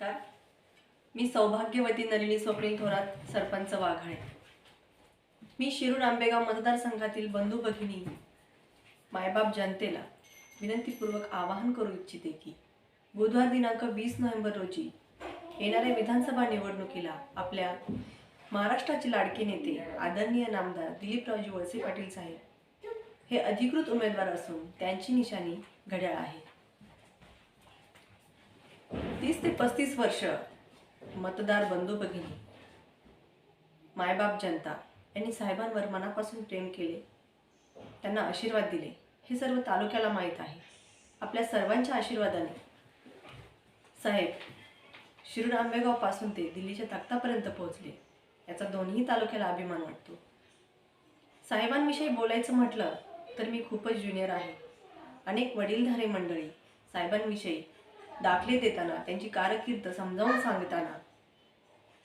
नमस्कार. मी सौभाग्यवती नलिनी स्वप्नील थोरात सरपंच वाघाळे मी शिरूर आंबेगाव मतदारसंघातील बंधू भगिनी मायबाप जनतेला विनंतीपूर्वक आवाहन करू इच्छिते की बुधवार दिनांक वीस नोव्हेंबर रोजी येणाऱ्या विधानसभा निवडणुकीला आपल्या महाराष्ट्राचे लाडके नेते आदरणीय नामदार दिलीपरावजी वळसे पाटील साहेब हे अधिकृत उमेदवार असून त्यांची निशाणी घड्याळ आहे. तीस ते पस्तीस वर्ष मतदार बंधू भगिनी मायबाप जनता यांनी साहेबांवर मनापासून प्रेम केले त्यांना आशीर्वाद दिले. हे सर्व तालुक्याला माहीत आहे. आपल्या सर्वांच्या आशीर्वादाने साहेब शिरूर आंबेगावपासून ते दिल्लीच्या तख्तापर्यंत पोहोचले. याचा दोन्ही तालुक्याला अभिमान वाटतो. साहेबांविषयी बोलायचं म्हटलं तर मी खूपच ज्युनियर आहे. अनेक वडीलधारे मंडळी साहेबांविषयी दाखले देताना त्यांची कारकीर्द समजावून सांगताना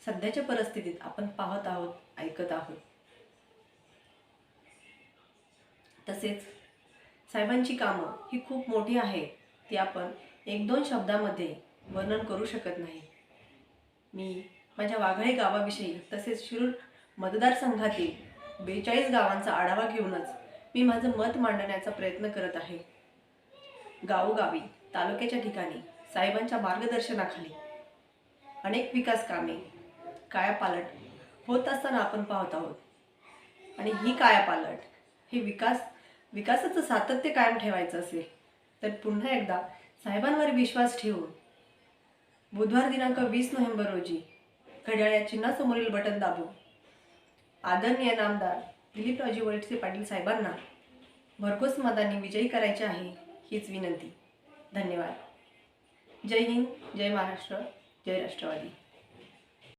सध्याच्या परिस्थितीत आपण पाहत आहोत ऐकत आहोत. तसेच साहेबांची कामं ही खूप मोठी आहे ती आपण एक दोन शब्दामध्ये वर्णन करू शकत नाही. मी माझ्या वाघळे गावाविषयी तसेच शिरूर मतदारसंघातील बेचाळीस गावांचा आढावा घेऊनच मी माझं मत मांडण्याचा प्रयत्न करत आहे. गावोगावी तालुक्याच्या ठिकाणी साहेबांच्या मार्गदर्शनाखाली अनेक विकास कामे कायापालट होत असताना आपण पाहत आहोत. आणि ही कायापालट हे विकास विकासाचं सातत्य कायम ठेवायचं असेल तर पुन्हा एकदा साहेबांवर विश्वास ठेवून बुधवार दिनांक वीस नोव्हेंबर रोजी घड्याळ्या चिन्हासमोरील बटन दाबून आदरणीय नामदार दिलीपरावजी वळसे पाटील साहेबांना भरघोस मतांनी विजयी करायचे आहे हीच विनंती. धन्यवाद. जय हिंद जय महाराष्ट्र जय राष्ट्रवादी.